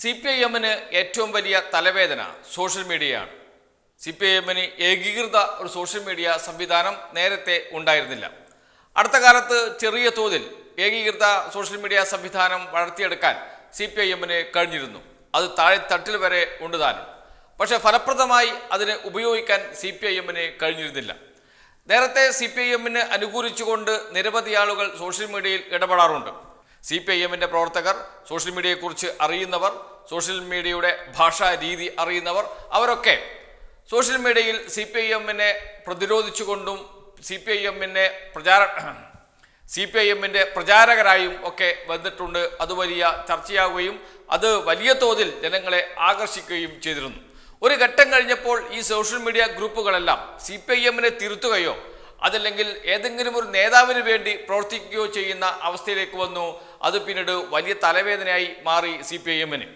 C P I എമ്മിന് ഏറ്റവും വലിയ തലവേദന സോഷ്യൽ മീഡിയയാണ്. സി പി ഐ എമ്മിന് ഏകീകൃത ഒരു സോഷ്യൽ മീഡിയ സംവിധാനം നേരത്തെ ഉണ്ടായിരുന്നില്ല. അടുത്ത കാലത്ത് ചെറിയ തോതിൽ ഏകീകൃത സോഷ്യൽ മീഡിയ സംവിധാനം വളർത്തിയെടുക്കാൻ സി പി ഐ എമ്മിന് കഴിഞ്ഞിരുന്നു. അത് താഴെ തട്ടിൽ വരെ ഉണ്ടുതാനും പക്ഷേ ഫലപ്രദമായി അതിനെ ഉപയോഗിക്കാൻ സി പി ഐ എമ്മിന് കഴിഞ്ഞിരുന്നില്ല. നേരത്തെ സി പി ഐ എമ്മിന് അനുകൂലിച്ചുകൊണ്ട് നിരവധി ആളുകൾ സോഷ്യൽ മീഡിയയിൽ ഇടപെടാറുണ്ട്. സി പി ഐ എമ്മിന്റെ പ്രവർത്തകർ സോഷ്യൽ മീഡിയയെക്കുറിച്ച് അറിയുന്നവർ സോഷ്യൽ മീഡിയയുടെ ഭാഷാ രീതി അറിയുന്നവർ അവരൊക്കെ സോഷ്യൽ മീഡിയയിൽ സി പി ഐ എമ്മിനെ പ്രതിരോധിച്ചുകൊണ്ടും സി പി ഐ എമ്മിനെ പ്രചാര സി പി ഐ എമ്മിന്റെ പ്രചാരകരായും ഒക്കെ വന്നിട്ടുണ്ട്. അത് വലിയ ചർച്ചയാവുകയും അത് വലിയ തോതിൽ ജനങ്ങളെ ആകർഷിക്കുകയും ചെയ്തിരുന്നു. ഒരു ഘട്ടം കഴിഞ്ഞപ്പോൾ ഈ സോഷ്യൽ മീഡിയ ഗ്രൂപ്പുകളെല്ലാം സി പി ഐ എമ്മിനെ തിരുത്തുകയോ അതല്ലെങ്കിൽ ഏതെങ്കിലും ഒരു നേതാവിന് വേണ്ടി പ്രവർത്തിക്കുകയോ ചെയ്യുന്ന അവസ്ഥയിലേക്ക് വന്നു. അത് പിന്നീട് വലിയ തലവേദനയായി മാറി സി പി ഐ എമ്മിന്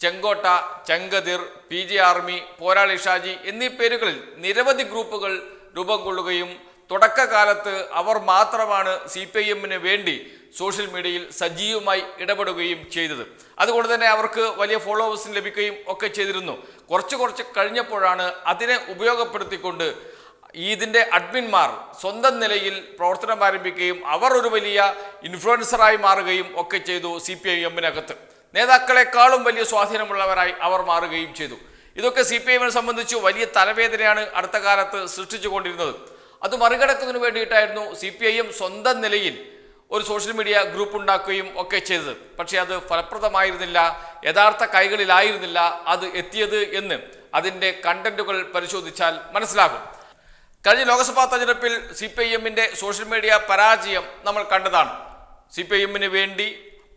Chenkotta Chenkathir P J army Porali Shaji എന്നീ പേരുകളിൽ നിരവധി ഗ്രൂപ്പുകൾ രൂപം കൊള്ളുകയും തുടക്കകാലത്ത് അവർ മാത്രമാണ് സി പി ഐ എമ്മിന് വേണ്ടി സോഷ്യൽ മീഡിയയിൽ സജീവമായി ഇടപെടുകയും ചെയ്തത്. അതുകൊണ്ട് തന്നെ അവർക്ക് വലിയ ഫോളോവേഴ്സ് ലഭിക്കുകയും ഒക്കെ ചെയ്തിരുന്നു. കുറച്ച് കുറച്ച് കഴിഞ്ഞപ്പോഴാണ് അതിനെ ഉപയോഗപ്പെടുത്തിക്കൊണ്ട് ഇതിന്റെ അഡ്മിന്മാർ സ്വന്തം നിലയിൽ പ്രവർത്തനം ആരംഭിക്കുകയും അവർ ഒരു വലിയ ഇൻഫ്ലുവൻസറായി മാറുകയും ഒക്കെ ചെയ്തു സി പി ഐ എമ്മിനകത്ത്. നേതാക്കളെക്കാളും വലിയ സ്വാധീനമുള്ളവരായി അവർ മാറുകയും ചെയ്തു. ഇതൊക്കെ സി പി എമ്മിനെ സംബന്ധിച്ച് വലിയ തലവേദനയാണ് അടുത്ത കാലത്ത് സൃഷ്ടിച്ചുകൊണ്ടിരുന്നത്. അത് മറികടക്കുന്നതിന് വേണ്ടിയിട്ടായിരുന്നു സി പി ഐ എം സ്വന്തം നിലയിൽ ഒരു സോഷ്യൽ മീഡിയ ഗ്രൂപ്പ് ഉണ്ടാക്കുകയും ഒക്കെ ചെയ്തത്. പക്ഷേ അത് ഫലപ്രദമായിരുന്നില്ല യഥാർത്ഥ കൈകളിലായിരുന്നില്ല അത് എത്തിയത് എന്ന് അതിന്റെ കണ്ടന്റുകൾ പരിശോധിച്ചാൽ മനസ്സിലാകും. കഴിഞ്ഞ ലോക്സഭാ തെരഞ്ഞെടുപ്പിൽ സി പി ഐ എമ്മിന്റെ സോഷ്യൽ മീഡിയ പരാജയം നമ്മൾ കണ്ടതാണ്. സി പി ഐ എമ്മിന് വേണ്ടി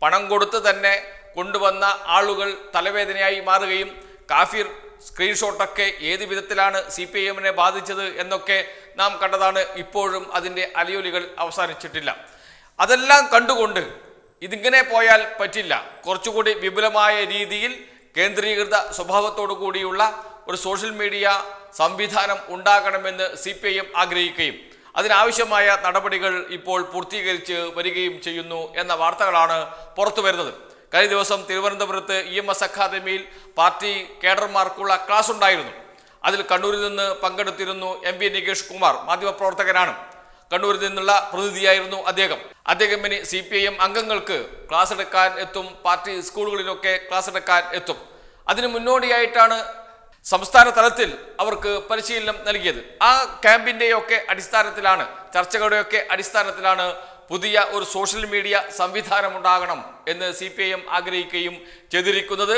പണം കൊടുത്ത് തന്നെ കൊണ്ടുവന്ന ആളുകൾ തലവേദനയായി മാറുകയും കാഫിർ സ്ക്രീൻഷോട്ടൊക്കെ ഏത് വിധത്തിലാണ് സി പി ഐ എമ്മിനെ ബാധിച്ചത് എന്നൊക്കെ നാം കണ്ടതാണ്. ഇപ്പോഴും അതിന്റെ അലയൊലികൾ അവസാനിച്ചിട്ടില്ല. അതെല്ലാം കണ്ടുകൊണ്ട് ഇതിങ്ങനെ പോയാൽ പറ്റില്ല. കുറച്ചുകൂടി വിപുലമായ രീതിയിൽ കേന്ദ്രീകൃത സ്വഭാവത്തോടു കൂടിയുള്ള ഒരു സോഷ്യൽ മീഡിയ സംവിധാനം ഉണ്ടാകണമെന്ന് സി പി ഐ എം ആഗ്രഹിക്കുകയും അതിനാവശ്യമായ നടപടികൾ ഇപ്പോൾ പൂർത്തീകരിച്ച് വരികയും ചെയ്യുന്നു എന്ന വാർത്തകളാണ് പുറത്തു വരുന്നത്. കഴിഞ്ഞ ദിവസം തിരുവനന്തപുരത്ത് ഇ എം എസ് അക്കാദമിയിൽ പാർട്ടി കേഡർമാർക്കുള്ള ക്ലാസ് ഉണ്ടായിരുന്നു. അതിൽ കണ്ണൂരിൽ നിന്ന് പങ്കെടുത്തിരുന്നു എം വി നികേഷ് കുമാർ മാധ്യമപ്രവർത്തകനാണ്. കണ്ണൂരിൽ നിന്നുള്ള പ്രതിനിധിയായിരുന്നു അദ്ദേഹം. അദ്ദേഹം ഇനി സി പി ഐ എം അംഗങ്ങൾക്ക് ക്ലാസ് എടുക്കാൻ എത്തും പാർട്ടി സ്കൂളുകളിലൊക്കെ ക്ലാസ് എടുക്കാൻ എത്തും. അതിന് മുന്നോടിയായിട്ടാണ് സംസ്ഥാന തലത്തിൽ അവർക്ക് പരിശീലനം നൽകിയത്. ആ ക്യാമ്പിന്റെയൊക്കെ അടിസ്ഥാനത്തിലാണ് ചർച്ചകളുടെയൊക്കെ അടിസ്ഥാനത്തിലാണ് പുതിയ ഒരു സോഷ്യൽ മീഡിയ സംവിധാനം ഉണ്ടാകണം എന്ന് സി പി ഐ എം ആഗ്രഹിക്കുകയും ചെയ്തിരിക്കുന്നത്.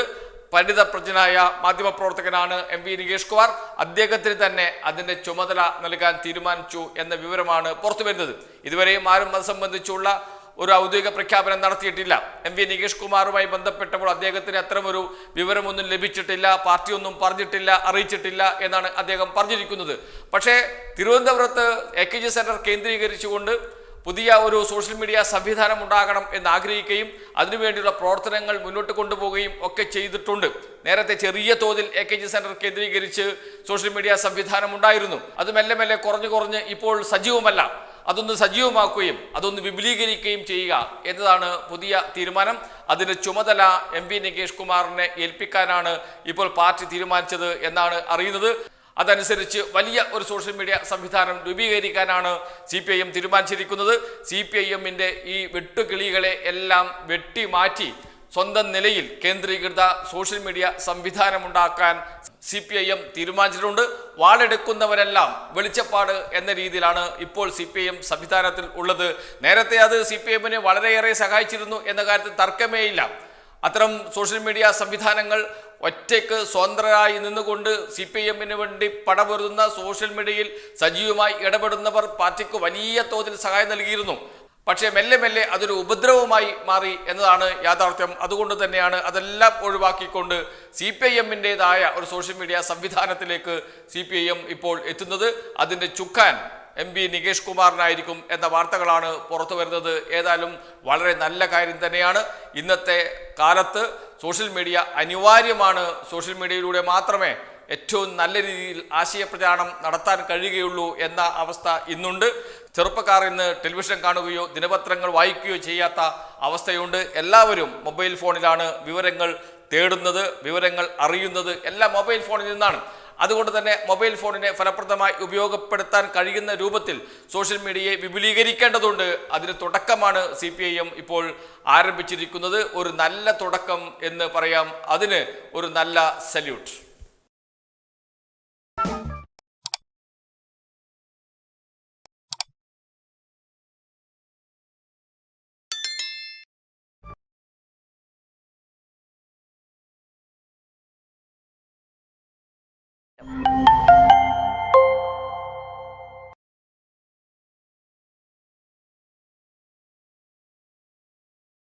പരിണിതപ്രജ്ഞനായ മാധ്യമപ്രവർത്തകനാണ് എം വി നികേഷ് കുമാർ. അദ്ദേഹത്തിന് തന്നെ അതിന്റെ ചുമതല നൽകാൻ തീരുമാനിച്ചു എന്ന വിവരമാണ് പുറത്തു വരുന്നത് ഇതുവരെയും ആരും അത് സംബന്ധിച്ചുള്ള ഒരു ഔദ്യോഗിക പ്രഖ്യാപനം നടത്തിയിട്ടില്ല. എം വി നികേഷ് കുമാറുമായി ബന്ധപ്പെട്ടപ്പോൾ അദ്ദേഹത്തിന് അത്തരമൊരു വിവരമൊന്നും ലഭിച്ചിട്ടില്ല പാർട്ടിയൊന്നും പറഞ്ഞിട്ടില്ല അറിയിച്ചിട്ടില്ല എന്നാണ് അദ്ദേഹം പറഞ്ഞിരിക്കുന്നത്. പക്ഷേ തിരുവനന്തപുരത്ത് എ കെ ജി സെന്റർ കേന്ദ്രീകരിച്ചുകൊണ്ട് പുതിയ ഒരു സോഷ്യൽ മീഡിയ സംവിധാനം ഉണ്ടാകണം എന്ന് ആഗ്രഹിക്കുകയും അതിനുവേണ്ടിയുള്ള പ്രവർത്തനങ്ങൾ മുന്നോട്ട് കൊണ്ടുപോവുകയും ഒക്കെ ചെയ്തിട്ടുണ്ട്. നേരത്തെ ചെറിയ തോതിൽ എ കെ ജി സെന്റർ കേന്ദ്രീകരിച്ച് സോഷ്യൽ മീഡിയ സംവിധാനം ഉണ്ടായിരുന്നു. അത് മെല്ലെ മെല്ലെ കുറഞ്ഞു കുറഞ്ഞ് ഇപ്പോൾ സജീവമല്ല. അതൊന്ന് സജീവമാക്കുകയും അതൊന്ന് വിപുലീകരിക്കുകയും ചെയ്യുക എന്നതാണ് പുതിയ തീരുമാനം. അതിന്റെ ചുമതല എം പി നികേഷ് കുമാറിനെ ഏൽപ്പിക്കാനാണ് ഇപ്പോൾ പാർട്ടി തീരുമാനിച്ചത് എന്നാണ് അറിയുന്നത്. അതനുസരിച്ച് വലിയ ഒരു സോഷ്യൽ മീഡിയ സംവിധാനം രൂപീകരിക്കാനാണ് സി പി ഐ എം തീരുമാനിച്ചിരിക്കുന്നത്. സി പി ഐ എമ്മിന്റെ ഈ വെട്ടുകിളികളെ എല്ലാം വെട്ടി മാറ്റി സ്വന്തം നിലയിൽ കേന്ദ്രീകൃത സോഷ്യൽ മീഡിയ സംവിധാനമുണ്ടാക്കാൻ സി പി ഐ എം തീരുമാനിച്ചിട്ടുണ്ട്. വാളെടുക്കുന്നവരെല്ലാം വെളിച്ചപ്പാട് എന്ന രീതിയിലാണ് ഇപ്പോൾ സി പി ഐ എം സംവിധാനത്തിൽ ഉള്ളത്. നേരത്തെ അത് സി പി എമ്മിനെ വളരെയേറെ സഹായിച്ചിരുന്നു എന്ന കാര്യത്തിൽ തർക്കമേയില്ല അത്തരം സോഷ്യൽ മീഡിയ സംവിധാനങ്ങൾ ഒറ്റയ്ക്ക് സ്വതന്ത്രരായി നിന്നുകൊണ്ട് സി പി എമ്മിന് വേണ്ടി പടപൊരുതുന്ന സോഷ്യൽ മീഡിയയിൽ സജീവമായി ഇടപെടുന്നവർ പാർട്ടിക്ക് വലിയ തോതിൽ സഹായം നൽകിയിരുന്നു. പക്ഷേ മെല്ലെ മെല്ലെ അതൊരു ഉപദ്രവമായി മാറി എന്നതാണ് യാഥാർത്ഥ്യം. അതുകൊണ്ട് തന്നെയാണ് അതെല്ലാം ഒഴിവാക്കിക്കൊണ്ട് സി പി ഐ എമ്മിന്റെതായ ഒരു സോഷ്യൽ മീഡിയ സംവിധാനത്തിലേക്ക് സി പി ഐ എം ഇപ്പോൾ എത്തുന്നത്. അതിന്റെ ചുക്കാൻ എം പി നികേഷ് കുമാറിനായിരിക്കും എന്ന വാർത്തകളാണ് പുറത്തു വരുന്നത്. ഏതായാലും വളരെ നല്ല കാര്യം തന്നെയാണ്. ഇന്നത്തെ കാലത്ത് സോഷ്യൽ മീഡിയ അനിവാര്യമാണ്. സോഷ്യൽ മീഡിയയിലൂടെ മാത്രമേ ഏറ്റവും നല്ല രീതിയിൽ ആശയപ്രചാരണം നടത്താൻ കഴിയുകയുള്ളൂ എന്ന അവസ്ഥ ഇന്നുണ്ട്. ചെറുപ്പക്കാർ ഇന്ന് ടെലിവിഷൻ കാണുകയോ ദിനപത്രങ്ങൾ വായിക്കുകയോ ചെയ്യാത്ത അവസ്ഥയുണ്ട്. എല്ലാവരും മൊബൈൽ ഫോണിലാണ് വിവരങ്ങൾ തേടുന്നത് വിവരങ്ങൾ അറിയുന്നത്. എല്ലാം മൊബൈൽ ഫോണിൽ നിന്നാണ്. അതുകൊണ്ട് തന്നെ മൊബൈൽ ഫോണിനെ ഫലപ്രദമായി ഉപയോഗപ്പെടുത്താൻ കഴിയുന്ന രൂപത്തിൽ സോഷ്യൽ മീഡിയയെ വിപുലീകരിക്കേണ്ടതുണ്ട്. അതിന് തുടക്കമാണ് സി പി ഐ എം ഇപ്പോൾ ആരംഭിച്ചിരിക്കുന്നത്. ഒരു നല്ല തുടക്കം എന്ന് പറയാം. അതിന് ഒരു നല്ല സല്യൂട്ട്.